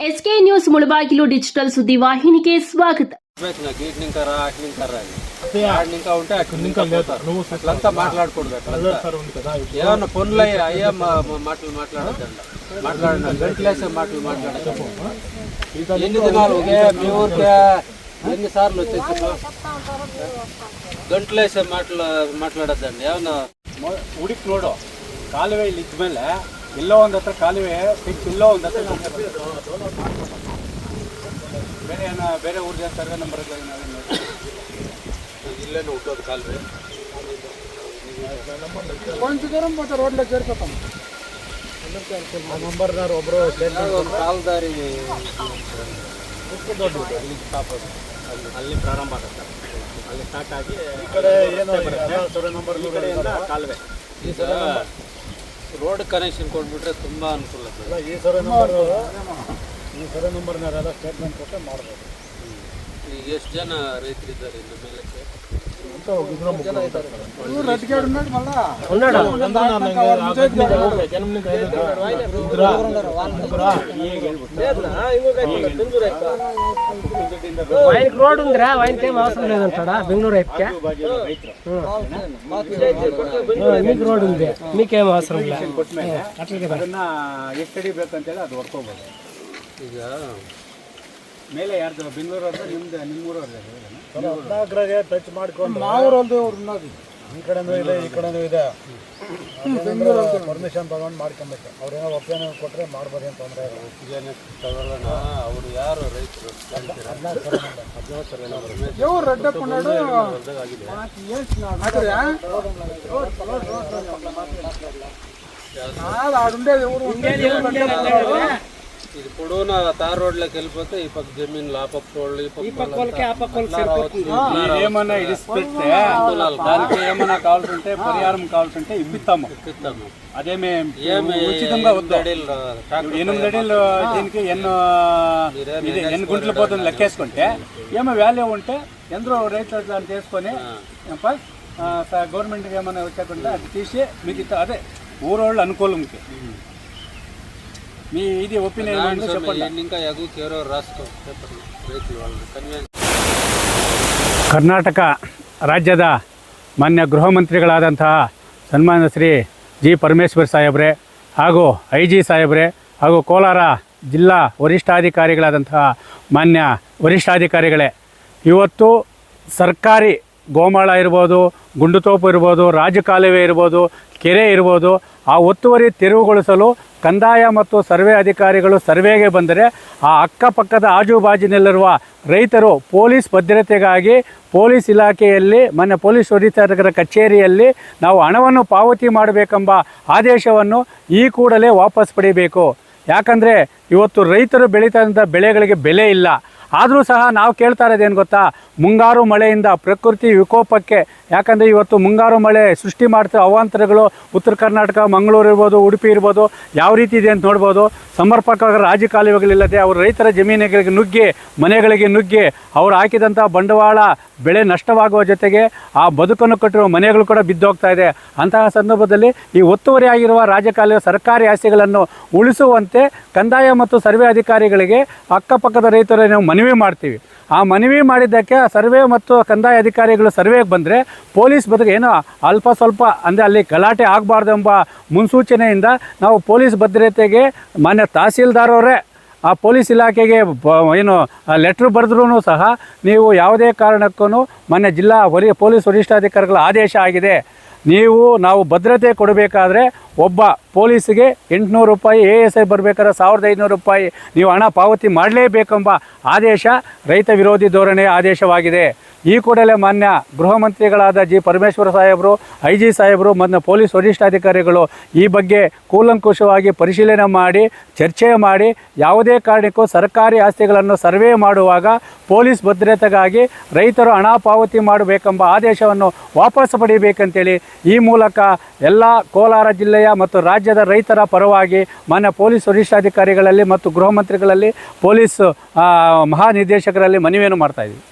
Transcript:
SK news Mulbagal digital ಸುದ್ದಿ ವಾಹಿನಿಗೆ ಸ್ವಾಗತ ಗೇಟ್ ನಿಂತಾರ ಅಟ್ ನಿಂತಾರ ಆಡ್ ನಿಂಕ ఉంటే అక్కడ నింకా లేతారు నువ్వు అట్లంతా ఉంది కదా ఏమన్నా ఫోన్లో అయ్యా మాటలు మాట్లాడద్దండి మాట్లాడినా గంటలేసే మాటలు మాట్లాడదు ఎన్ని దినాలు మీ ఊరికే ఎన్నిసార్లు వచ్చేసి ಗಂಟ್ಲೇಸೆ ಮಾಟ್ಲಾ ಮಾತಾಡೋದಂಡಿ ಅವನು ಉಡುಕ್ ನೋಡು నోడు ಇಲ್ಲಿ ಇದ್ಮೇಲೆ ಎಲ್ಲೋ ಒಂದು ಹತ್ರ ಕಾಲುವೆ ಫಿಕ್ಸ್ ಎಲ್ಲೋ ಒಂದು ಹತ್ರ ಬೇರೆ ಏನೋ ಬೇರೆ ಊರ್ಜ ಸರ್ವೆ ನಂಬರ್ ನಾವೇನು ಇಲ್ಲೇ ಹುಟ್ಟೋದು ಕಾಲುವೆ ರೋಡ್ಲ ಸೇರ್ಕೊತಾನೆ ನಂಬರ್ನವ್ರು ಒಬ್ಬರು ಕಾಲ್ದಾರಿ ದೊಡ್ಡ ಅಲ್ಲಿ ಸ್ಟಾಪ್ ಅಲ್ಲಿ ಪ್ರಾರಂಭ ಆಗುತ್ತೆ. ಅಲ್ಲಿ ಸ್ಟಾರ್ಟ್ ಆಗಿ ಈ ಕಡೆ ಏನು ನಂಬರ್ ಈ ಕಡೆಯಿಂದ ಕಾಲುವೆ ಈ ಸಲ ರೋಡ್ ಕನೆಕ್ಷನ್ ಕೊಟ್ಬಿಟ್ರೆ ತುಂಬಾ ಅನುಕೂಲ ಸರ್ ಅಲ್ಲ ಈ ಸರ್ವೆ ನಂಬರ್ ಈ ಸರ್ವೆ ನಂಬರ್ನಾರೆಲ್ಲ ಸ್ಟೇಟ್ಮೆಂಟ್ ಕೊಟ್ಟರೆ ಮಾಡ್ಬೋದು. ಈಗ ಎಷ್ಟು ಜನ ರೈತರಿದ್ದಾರೆ ಇನ್ನು ಮೇಲಕ್ಕೆ? ఆయనకి రోడ్ ఉందిరా ఆయనకి ఏం అవసరం లేదంటాడా బెంగళూరు వైపుకే మీకు రోడ్ ఉంది మీకేం అవసరం లేదు ಕೊಟ್ಮೇಲೆ అట్లకే రా. ಅದನ್ನ ಎಷ್ಟು ಅಡಿ ಬೇಕಂತೇಳಿ ಅದು ಹೊಡ್ಕೋಬೋದು ಈಗ ಮೇಲೆ ಯಾರ್ದು ಬೆಂಗಳೂರು ಅವ್ರದ್ದು ನಿಮ್ದು ನಿಮ್ಮೂರು ಅವ್ರದ್ದು ಟಚ್ ಮಾಡ್ಕೊಂಡು ಅವ್ರದ್ದು ಅವ್ರದ್ದು ಈ ಕಡೆನೂ ಇದೆ ಈ ಕಡೆನೂ ಇದೆ ಪರ್ಮಿಷನ್ ತಗೊಂಡು ಮಾಡ್ಕೊಬೇಕು ಅವ್ರೇನೋ ಒಪ್ಪಿಗೆ ಕೊಟ್ಟರೆ ಮಾಡ್ಬೋದು ಅಂತ ತೊಂದರೆ ಒಪ್ಪಿಗೆ ತಗೊಳ್ಳೋಣ ಅವರು ಯಾರು ರೈತರು ಹದಿನೈದು ಸರ್ ಆಗಿದೆ ఇది పొడవునా తార్ రోడ్లోకి వెళ్ళిపోతే ఈ పక్క జమీన్లు ఆ పక్క వాళ్ళు ఈ పక్క వాళ్ళకి ఆ పక్క వాళ్ళకి ఇడిసిపెడితే దానికి ఏమన్నా కావాల్సింటే పరిహారం కావాల్సింటే ఇప్పిస్తాము. ఇప్పిస్తాము. అదే మేము ఉచితంగా వద్దు. ఎనిమిది అడిలు దీనికి ఎన్నో ఇది ఎన్ని గుంటలు పోతుంది లెక్కేసుకుంటే. ఏమో వాల్యూ ఉంటే ఎందరో రైతులు దాన్ని తీసుకొని గవర్నమెంట్కి ఏమైనా వచ్చాకుంటే అది తీసి మిగతా అదే ఊరోళ్ళు అనుకూలంకి మీ ఇది ఒపీనియన్ దాని సొమ్ము చెప్పండి ఎన్ని ఇంకా ఎగుకి ఎవరో రాసుకో చెప్పండి రైతులు వాళ్ళు కన్వీన్ ಕರ್ನಾಟಕ ರಾಜ್ಯದ ಮಾನ್ಯ ಗೃಹ ಮಂತ್ರಿಗಳಾದಂತಹ ಸನ್ಮಾನ್ಯ ಶ್ರೀ ಜಿ ಪರಮೇಶ್ವರ್ ಸಾಹೇಬ್ರೆ ಹಾಗೂ ಐ ಜಿ ಸಾಹೇಬ್ರೆ ಹಾಗೂ ಕೋಲಾರ ಜಿಲ್ಲಾ ವರಿಷ್ಠಾಧಿಕಾರಿಗಳಾದಂತಹ ಮಾನ್ಯ ವರಿಷ್ಠಾಧಿಕಾರಿಗಳೇ ಇವತ್ತು ಸರ್ಕಾರಿ ಗೋಮಾಳ ಇರ್ಬೋದು, ಗುಂಡುತೋಪು ಇರ್ಬೋದು, ರಾಜಕಾಲುವೆ ಇರ್ಬೋದು, ಕೆರೆ ಇರ್ಬೋದು, ಆ ಒತ್ತುವರಿ ತೆರವುಗೊಳಿಸಲು ಕಂದಾಯ ಮತ್ತು ಸರ್ವೆ ಅಧಿಕಾರಿಗಳು ಸರ್ವೆಗೆ ಬಂದರೆ ಆ ಅಕ್ಕಪಕ್ಕದ ಆಜುಬಾಜಿನಲ್ಲಿರುವ ರೈತರು ಪೊಲೀಸ್ ಭದ್ರತೆಗಾಗಿ ಪೊಲೀಸ್ ಇಲಾಖೆಯಲ್ಲಿ ಮೊನ್ನೆ ಪೊಲೀಸ್ ವರಿಷ್ಠರ ಕಚೇರಿಯಲ್ಲಿ ನಾವು ಹಣವನ್ನು ಪಾವತಿ ಮಾಡಬೇಕೆಂಬ ಆದೇಶವನ್ನು ಈ ಕೂಡಲೇ ವಾಪಸ್ ಪಡಿಬೇಕು. ಯಾಕಂದರೆ ಇವತ್ತು ರೈತರು ಬೆಳೀತಾ ಬೆಳೆಗಳಿಗೆ ಬೆಲೆ ಇಲ್ಲ. ಆದರೂ ಸಹ ನಾವು ಕೇಳ್ತಾ ಇರೋದೇನು ಗೊತ್ತಾ? ಮುಂಗಾರು ಮಳೆಯಿಂದ ಪ್ರಕೃತಿ ವಿಕೋಪಕ್ಕೆ, ಯಾಕಂದರೆ ಇವತ್ತು ಮುಂಗಾರು ಮಳೆ ಸೃಷ್ಟಿ ಮಾಡ್ತಿರೋ ಅವಾಂತರಗಳು ಉತ್ತರ ಕರ್ನಾಟಕ, ಮಂಗಳೂರು ಇರ್ಬೋದು, ಉಡುಪಿ ಇರ್ಬೋದು, ಯಾವ ರೀತಿ ಇದೆ ಅಂತ ನೋಡ್ಬೋದು. ಸಮರ್ಪಕ ರಾಜಕಾಲುವೆಗಳಿಲ್ಲದೆ ಅವರು ರೈತರ ಜಮೀನುಗಳಿಗೆ ನುಗ್ಗಿ, ಮನೆಗಳಿಗೆ ನುಗ್ಗಿ, ಅವರು ಹಾಕಿದಂಥ ಬಂಡವಾಳ ಬೆಳೆ ನಷ್ಟವಾಗುವ ಜೊತೆಗೆ ಆ ಬದುಕನ್ನು ಕಟ್ಟಿರುವ ಮನೆಗಳು ಕೂಡ ಬಿದ್ದೋಗ್ತಾ ಇದೆ. ಅಂತಹ ಸಂದರ್ಭದಲ್ಲಿ ಈ ಒತ್ತುವರಿಯಾಗಿರುವ ರಾಜಕಾಲುವೆ ಸರ್ಕಾರಿ ಆಸ್ತಿಗಳನ್ನು ಉಳಿಸುವಂತೆ ಕಂದಾಯ ಮತ್ತು ಸರ್ವೆ ಅಧಿಕಾರಿಗಳಿಗೆ ಅಕ್ಕಪಕ್ಕದ ರೈತರ ನಾವು ಮನವಿ ಮಾಡ್ತೀವಿ. ಆ ಮನವಿ ಮಾಡಿದ್ದಕ್ಕೆ ಸರ್ವೆ ಮತ್ತು ಕಂದಾಯ ಅಧಿಕಾರಿಗಳು ಸರ್ವೆಗೆ ಬಂದರೆ ಪೊಲೀಸ್ ಬದುಕು ಏನೋ ಅಲ್ಪ ಸ್ವಲ್ಪ ಅಂದರೆ ಅಲ್ಲಿ ಗಲಾಟೆ ಆಗಬಾರ್ದು ಎಂಬ ಮುನ್ಸೂಚನೆಯಿಂದ ನಾವು ಪೊಲೀಸ್ ಭದ್ರತೆಗೆ ಮಾನ್ಯ ತಹಸೀಲ್ದಾರ್ ಅವರೇ ಆ ಪೊಲೀಸ್ ಇಲಾಖೆಗೆ ಏನು ಲೆಟ್ರ್ ಬರೆದ್ರೂ ಸಹ ನೀವು ಯಾವುದೇ ಕಾರಣಕ್ಕೂ ಮೊನ್ನೆ ಜಿಲ್ಲಾ ವರಿ ಪೊಲೀಸ್ ವರಿಷ್ಠಾಧಿಕಾರಿಗಳ ಆದೇಶ ಆಗಿದೆ. ನೀವು ನಾವು ಭದ್ರತೆ ಕೊಡಬೇಕಾದ್ರೆ ಒಬ್ಬ ಪೊಲೀಸಿಗೆ ಎಂಟುನೂರು ರೂಪಾಯಿ, ಎ ಎಸ್ ಐ ಬರಬೇಕಾದ್ರೆ ಸಾವಿರದ ಐನೂರು ರೂಪಾಯಿ ನೀವು ಹಣ ಪಾವತಿ ಮಾಡಲೇಬೇಕೆಂಬ ಆದೇಶ ರೈತ ವಿರೋಧಿ ಧೋರಣೆಯ ಆದೇಶವಾಗಿದೆ. ಈ ಕೂಡಲೇ ಮಾನ್ಯ ಗೃಹ ಮಂತ್ರಿಗಳಾದ ಜಿ ಪರಮೇಶ್ವರ ಸಾಹೇಬರು ಐ ಜಿ ಸಾಹೇಬರು ಮತ್ತು ಪೊಲೀಸ್ ವರಿಷ್ಠಾಧಿಕಾರಿಗಳು ಈ ಬಗ್ಗೆ ಕೂಲಂಕುಷವಾಗಿ ಪರಿಶೀಲನೆ ಮಾಡಿ, ಚರ್ಚೆ ಮಾಡಿ, ಯಾವುದೇ ಕಾರಣಕ್ಕೂ ಸರ್ಕಾರಿ ಆಸ್ತಿಗಳನ್ನು ಸರ್ವೆ ಮಾಡುವಾಗ ಪೊಲೀಸ್ ಭದ್ರತೆಗಾಗಿ ರೈತರು ಹಣ ಪಾವತಿ ಮಾಡಬೇಕೆಂಬ ಆದೇಶವನ್ನು ವಾಪಸ್ ಪಡಿಬೇಕಂತೇಳಿ ಈ ಮೂಲಕ ಎಲ್ಲ ಕೋಲಾರ ಜಿಲ್ಲೆಯ ಮತ್ತು ರಾಜ್ಯದ ರೈತರ ಪರವಾಗಿ ಮಾನ್ಯ ಪೊಲೀಸ್ ವರಿಷ್ಠಾಧಿಕಾರಿಗಳಲ್ಲಿ ಮತ್ತು ಗೃಹ ಮಂತ್ರಿಗಳಲ್ಲಿ ಪೊಲೀಸ್ ಮಹಾನಿರ್ದೇಶಕರಲ್ಲಿ ಮನವಿಯನ್ನು ಮಾಡ್ತಾ ಇದ್ದೀವಿ.